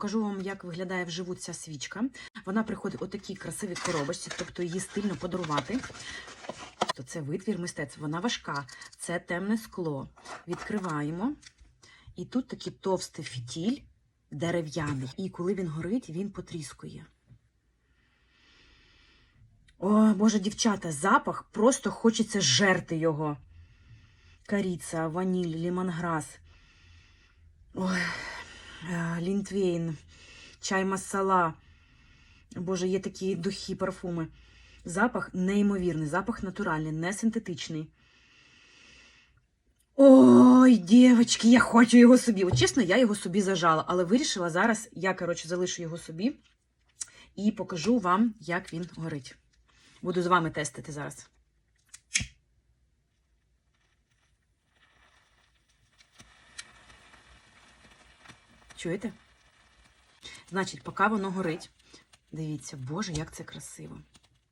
Покажу вам, як виглядає вживу ця свічка. Вона приходить у такій красивій коробочці, тобто її стильно подарувати. Тобто це витвір мистецтва. Вона важка, це темне скло. Відкриваємо. І тут такий товстий фітіль дерев'яний. І коли він горить, він потріскує. О, Боже, дівчата, запах, просто хочеться жерти його. Каріца, ваніль, лімонграс. Ой, лінтвейн, чай масала. Боже, є такі духи, парфуми. Запах неймовірний, запах натуральний, не синтетичний. Ой, дівчатки, я хочу його собі. От чесно, я його собі зажала, але вирішила зараз, я, коротше, залишу його собі і покажу вам, як він горить. Буду з вами тестити зараз. Чуєте? Значить, поки воно горить, дивіться, боже, як це красиво.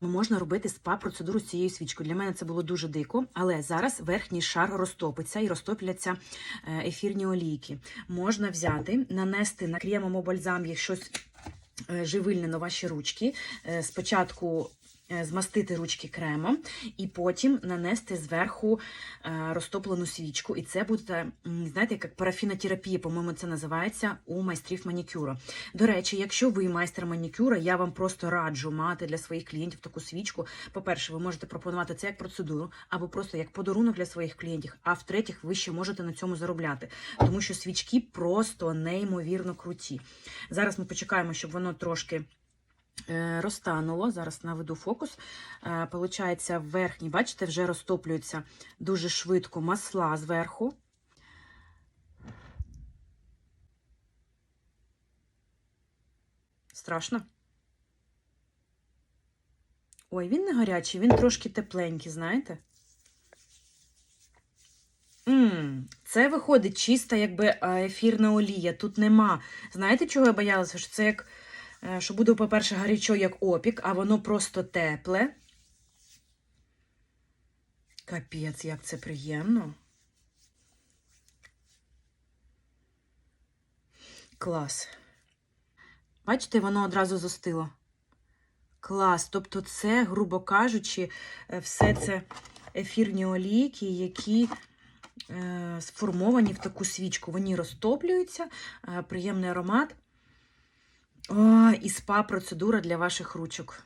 Можна робити спа-процедуру з цією свічкою. Для мене це було дуже дико, але зараз верхній шар розтопиться і розтопляться е, ефірні олійки. Можна взяти, нанести на кремом або бальзам щось е, живильне на ваші ручки. Е, Спочатку змастити ручки кремом і потім нанести зверху е, розтоплену свічку. І це буде, знаєте, як парафінотерапія, по-моєму, це називається у майстрів манікюру. До речі, якщо ви майстер манікюра, я вам просто раджу мати для своїх клієнтів таку свічку. По-перше, ви можете пропонувати це як процедуру, або просто як подарунок для своїх клієнтів. А в-третіх, ви ще можете на цьому заробляти, тому що свічки просто неймовірно круті. Зараз ми почекаємо, щоб воно трошки. Е, Розтануло, зараз наведу фокус. Е, Получається, верхній, бачите, вже розтоплюються дуже швидко масла зверху. Страшно? Ой, він не гарячий, він трошки тепленький, знаєте? М, Це виходить чиста, якби е, ефірна олія. Тут нема. Знаєте, чого я боялася? Що це як, що буде, по-перше, гарячо, як опік, а воно просто тепле. Капець, як це приємно. Клас. Бачите, воно одразу застило. Клас. Тобто, це, грубо кажучи, е, все це ефірні олійки, які е, сформовані в таку свічку. Вони розтоплюються, е, приємний аромат. І спа-процедура для ваших ручок.